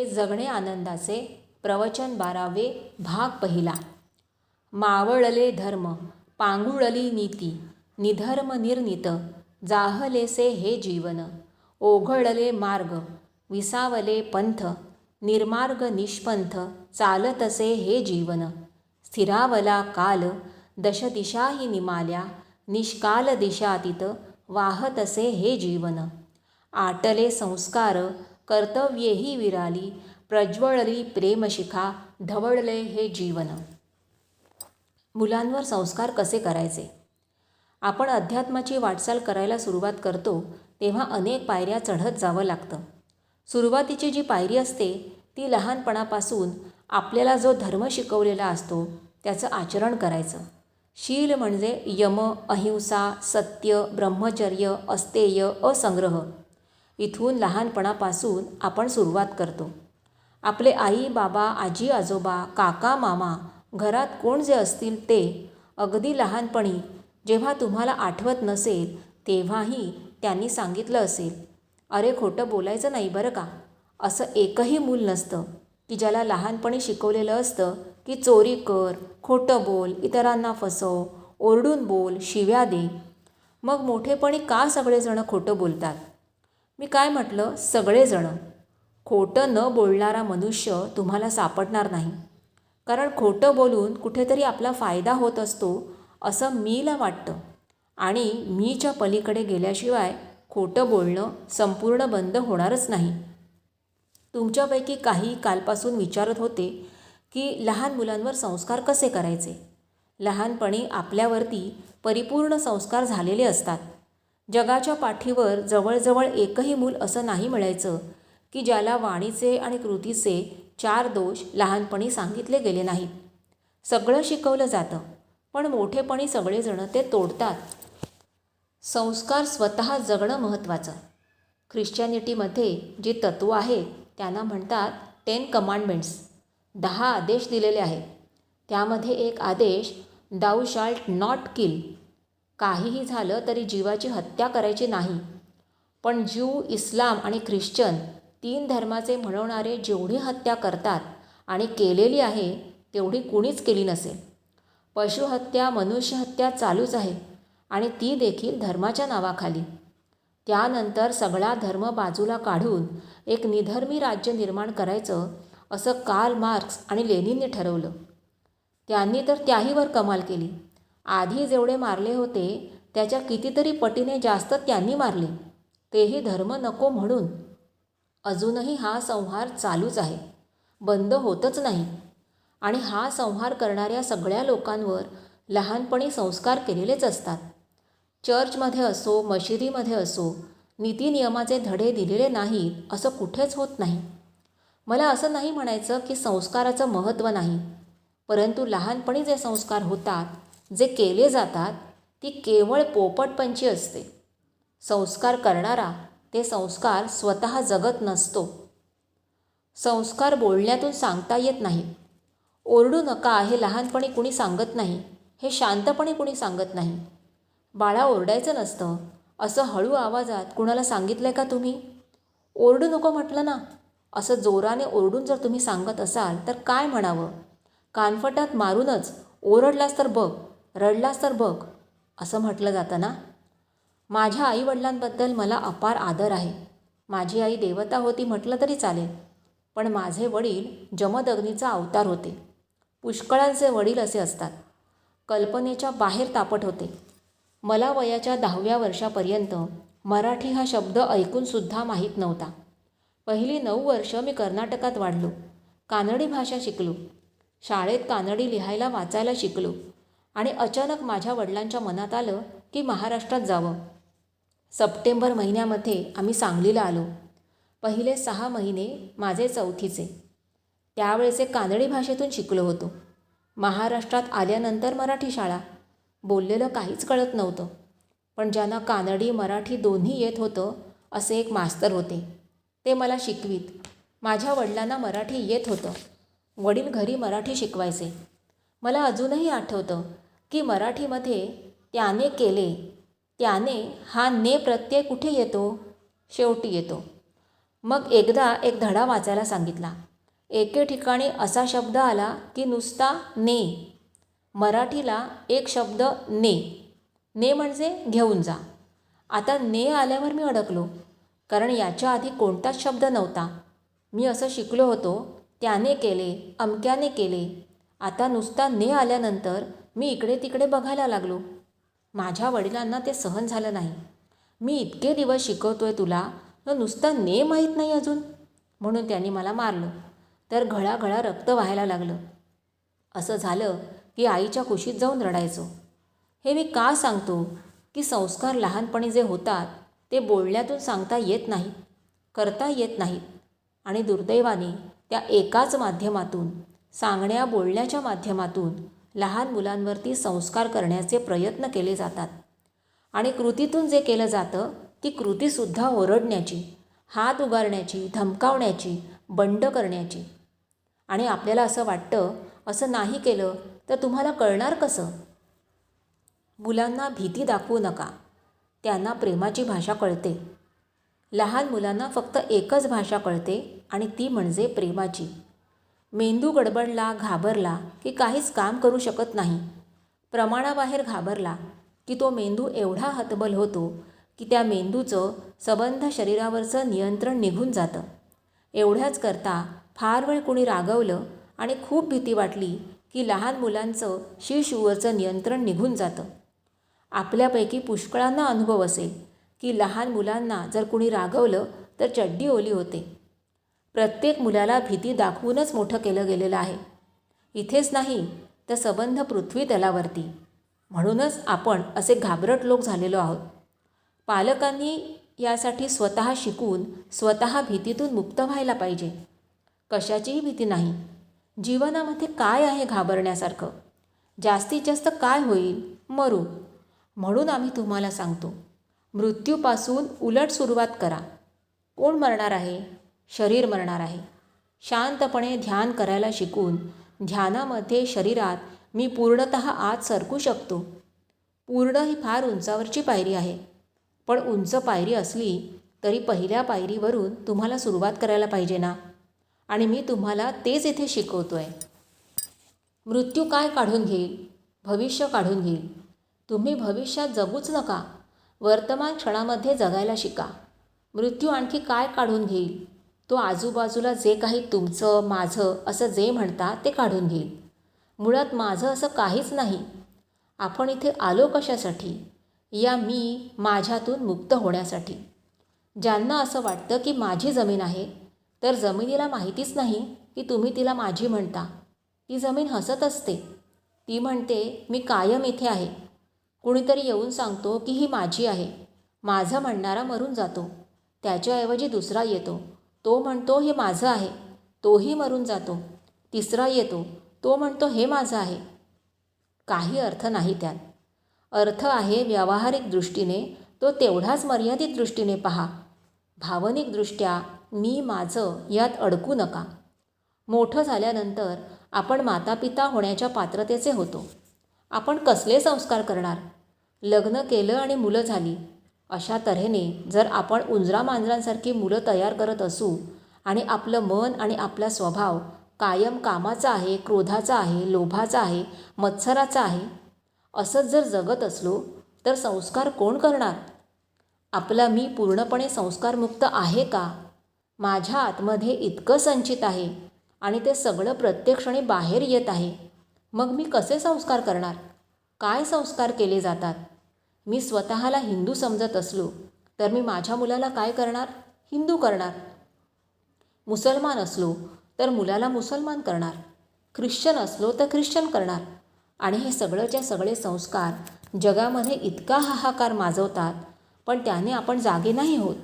हे जगणे आनंदाचे प्रवचन बारावे भाग पहिला. मावळले धर्म पांगुळली नीती निधर्म निर्नित जाहलेसे हे जीवन ओघळले मार्ग विसावले पंथ निर्मार्ग निष्पंथ चालतसे हे जीवन. स्थिरावला काल दशदिशाही निमाल्या निष्काल दिशातीत वाहतसे हे जीवन. आटले संस्कार कर्तव्येही विराली प्रज्वळली प्रेमशिखा ढवळले हे जीवन. मुलांवर संस्कार कसे करायचे? आपण अध्यात्माची वाटचाल करायला सुरुवात करतो तेव्हा अनेक पायऱ्या चढत जावं लागतं. सुरुवातीची जी पायरी असते ती लहानपणापासून आपल्याला जो धर्म शिकवलेला असतो त्याचं आचरण करायचं. शील म्हणजे यम अहिंसा सत्य ब्रह्मचर्य अस्तेय असंग्रह. इथून लहानपणापासून आपण सुरुवात करतो. आपले आई बाबा आजी आजोबा काका मामा घरात कोण जे असतील ते अगदी लहानपणी जेव्हा तुम्हाला आठवत नसेल तेव्हाही त्यांनी सांगितलं असेल अरे खोटं बोलायचं नाही बरं का? असं एकही मूल नसतं की ज्याला लहानपणी शिकवलेलं असतं की चोरी कर खोटं बोल इतरांना फसव ओरडून बोल शिव्या दे. मग मोठेपणी का सगळेजणं खोटं बोलतात? मी काय म्हटलं? सगळेजणं. खोटं न बोलणारा मनुष्य तुम्हाला सापडणार नाही. कारण खोटं बोलून कुठेतरी आपला फायदा होत असतो असं मीला वाटतं. आणि मीच्या पलीकडे गेल्याशिवाय खोटं बोलणं संपूर्ण बंद होणारच नाही. तुमच्यापैकी काही कालपासून विचारत होते की लहान मुलांवर संस्कार कसे करायचे? लहानपणी आपल्यावरती परिपूर्ण संस्कार झालेले असतात. जगाच्या पाठीवर जवळजवळ एकही मूल असं नाही मिळायचं की ज्याला वाणीचे आणि कृतीचे चार दोष लहानपणी सांगितले गेले नाहीत. सगळं शिकवलं जातं पण मोठेपणी सगळेजणं ते तोडतात. संस्कार स्वतः जगणं महत्त्वाचं. ख्रिश्चॅनिटीमध्ये जी तत्त्व आहेत त्यांना म्हणतात टेन कमांडमेंट्स दहा आदेश दिलेले आहेत. त्यामध्ये एक आदेश दाऊ शाल्ट नॉट किल काहीही झालं तरी जीवाची हत्या करायची नाही. पण ज्यू इस्लाम आणि ख्रिश्चन तीन धर्माचे म्हणवणारे जेवढी हत्या करतात आणि केलेली आहे तेवढी कुणीच केली नसेल. पशुहत्या मनुष्यहत्या चालूच आहे आणि ती देखील धर्माच्या नावाखाली. त्यानंतर सगळा धर्म बाजूला काढून एक निधर्मी राज्य निर्माण करायचं असं कार्ल मार्क्स आणि लेनिनने ठरवलं. त्यांनी तर त्याहीवर कमाल केली. आधी जेवढे मारले होते त्याच्या कितीतरी पटीने जास्त त्यांनी मारले. तेही धर्म नको म्हणून. अजूनही हा संहार चालूच आहे. बंद होतच नाही. आणि हा संहार करणाऱ्या सगळ्या लोकांवर लहानपणी संस्कार केलेलेच असतात. चर्चमध्ये असो मशिदीमध्ये असो नीतिनियमाचे धडे दिलेले नाहीत असं कुठेच होत नाही. मला असं नाही म्हणायचं की संस्काराचं महत्त्व नाही. परंतु लहानपणी जे संस्कार होतात जे केले जातात ती केवळ पोपटपंची असते. संस्कार करणारा ते संस्कार स्वतः जगत नसतो. संस्कार बोलण्यातून सांगता येत नाही. ओरडू नका हे लहानपणी कुणी सांगत नाही हे शांतपणे कुणी सांगत नाही. बाळा ओरडायचं नसतं असं हळू आवाजात कुणाला सांगितलं का तुम्ही? ओरडू नको म्हटलं ना असं जोराने ओरडून जर तुम्ही सांगत असाल तर काय म्हणावं? कानफटात मारूनच ओरडलास तर बघ रडलास तर बघ असं म्हटलं जातं ना? माझ्या आईवडिलांबद्दल मला अपार आदर आहे. माझी आई देवता होती म्हटलं तरी चालेल पण माझे वडील जमदग्नीचा अवतार होते. पुष्कळांचे वडील असे असतात. कल्पनेच्या बाहेर तापट होते. मला वयाच्या दहाव्या वर्षापर्यंत मराठी हा शब्द ऐकूनसुद्धा माहीत नव्हता. पहिली नऊ वर्ष मी कर्नाटकात वाढलो. कानडी भाषा शिकलो. शाळेत कानडी लिहायला वाचायला शिकलो. आणि अचानक माझ्या वडिलांच्या मनात आलं की महाराष्ट्रात जावं. सप्टेंबर महिन्यामध्ये आम्ही सांगलीला आलो. पहिले सहा महिने माझे चौथीचे. त्यावेळेचे कानडी भाषेतून शिकलो होतो. महाराष्ट्रात आल्यानंतर मराठी शाळा. बोललेलं काहीच कळत नव्हतं. पण ज्यांना कानडी मराठी दोन्ही येत होतं असे एक मास्तर होते. ते मला शिकवीत. माझ्या वडिलांना मराठी येत होतं. वडील घरी मराठी शिकवायचे. मला अजूनही आठवतं की मराठीमध्ये त्याने केले त्याने हा ने प्रत्यय कुठे येतो? शेवटी येतो. मग एकदा एक धडा वाचायला सांगितला. एके ठिकाणी असा शब्द आला की नुसता ने. मराठीला एक शब्द ने. ने म्हणजे घेऊन जा. आता ने आल्यावर मी अडकलो कारण याच्या आधी कोणताच शब्द नव्हता. मी असं शिकलो होतो त्याने केले अमक्याने केले आता नुसता ने आल्यानंतर मी इकडे तिकडे बघायला लागलो. माझ्या वडिलांना ते सहन झालं नाही. मी इतके दिवस शिकवतोय तुला तर नुसता ने माहीत नाही अजून. म्हणून त्यांनी मला मारलं. तर घळाघळा रक्त व्हायला लागलं. असं झालं की आईच्या कुशीत जाऊन रडायचो. हे मी का सांगतो? की संस्कार लहानपणी जे होतात ते बोलण्यातून सांगता येत नाहीत करता येत नाहीत. आणि दुर्दैवाने त्या एकाच माध्यमातून सांगण्या बोलण्याच्या माध्यमातून लहान मुलांवरती संस्कार करण्याचे प्रयत्न केले जातात. आणि कृतीतून जे केलं जातं ती कृतीसुद्धा ओरडण्याची हात उगारण्याची धमकावण्याची बंड करण्याची. आणि आपल्याला असं वाटतं असं नाही केलं तर तुम्हाला कळणार कसं? मुलांना भीती दाखवू नका. त्यांना प्रेमाची भाषा कळते. लहान मुलांना फक्त एकच भाषा कळते आणि ती म्हणजे प्रेमाची. मेंदू गडबडला घाबरला की काहीच काम करू शकत नाही. प्रमाणाबाहेर घाबरला की तो मेंदू एवढा हतबल होतो की त्या मेंदूचं सबंध शरीरावरचं नियंत्रण निघून जातं. एवढ्याच करता फार वेळ कुणी रागवलं आणि खूप भीती वाटली की लहान मुलांचं शिशूवरचं नियंत्रण निघून जातं. आपल्यापैकी पुष्कळांना अनुभव असेल की लहान मुलांना जर कुणी रागवलं तर चड्डी ओली होते. प्रत्येक मुलाला भीती दाखवूनच मोठं केलं गेलेलं आहे. इथेच नाही तर सबंध पृथ्वी तलावरती. म्हणूनच आपण असे घाबरट लोक झालेलो आहोत. पालकांनी यासाठी स्वतः शिकून स्वतः भीतीतून मुक्त व्हायला पाहिजे. कशाचीही भीती नाही. जीवनामध्ये काय आहे घाबरण्यासारखं? जास्तीत जास्त काय होईल? मरू. म्हणून आम्ही तुम्हाला सांगतो मृत्यूपासून उलट सुरुवात करा. कोण मरणार आहे? शरीर मरणार आहे. शांतपणे ध्यान करायला शिकून ध्यानामध्ये शरीरात मी पूर्णत आत सरकू शकतो. पूर्ण ही फार उंचावरची पायरी आहे. पण उंच पायरी असली तरी पहिल्या पायरीवरून तुम्हाला सुरुवात करायला पाहिजे ना? आणि मी तुम्हाला तेच इथे शिकवतो आहे मृत्यू काय काढून घेईल? भविष्य काढून घेईल. तुम्ही भविष्यात जगूच नका. वर्तमान क्षणामध्ये जगायला शिका. मृत्यू आणखी काय काढून घेईल? तो आजूबाजूला जे काही तुमचं माझं असं जे म्हणता ते काढून घेईल. मुळात माझं असं काहीच नाही. आपण इथे आलो कशासाठी? या मी माझ्यातून मुक्त होण्यासाठी. ज्यांना असं वाटतं की माझी जमीन आहे तर जमिनीला माहितीच नाही की तुम्ही तिला माझी म्हणता. ती जमीन हसत असते. ती म्हणते मी कायम इथे आहे. कुणीतरी येऊन सांगतो की ही माझी आहे. माझं म्हणणारा मरून जातो. त्याच्याऐवजी दुसरा येतो. तो म्हणतो हे माझं आहे. तोही मरून जातो. तिसरा येतो तो म्हणतो हे माझं आहे. काही अर्थ नाही त्यात. अर्थ आहे व्यावहारिक दृष्टीने तो तेवढाच मर्यादित दृष्टीने पहा. भावनिकदृष्ट्या मी माझं यात अडकू नका. मोठं झाल्यानंतर आपण मातापिता होण्याच्या पात्रतेचे होतो. आपण कसले संस्कार करणार? लग्न केलं आणि मुलं झाली. अशा तऱ्हेने जर आपण उंजरा मांजरांसारखी मुलं तयार करत असू आणि आपलं मन आणि आपला स्वभाव कायम कामाचा आहे क्रोधाचा आहे लोभाचा आहे मत्सराचा आहे असंच जर जगत असलो तर संस्कार कोण करणार? आपला मी पूर्णपणे संस्कारमुक्त आहे का? माझ्या आतमध्ये इतकं संचित आहे आणि ते सगळं प्रत्येक क्षणी बाहेर येत आहे. मग मी कसे संस्कार करणार? काय संस्कार केले जातात? मी स्वतःला हिंदू समजत असलो तर मी माझ्या मुलाला काय करणार? हिंदू करणार. मुसलमान असलो तर मुलाला मुसलमान करणार. ख्रिश्चन असलो तर ख्रिश्चन करणार. आणि हे सगळंच्या सगळे संस्कार जगामध्ये इतका हाहाकार माजवतात पण त्याने आपण जागे नाही होत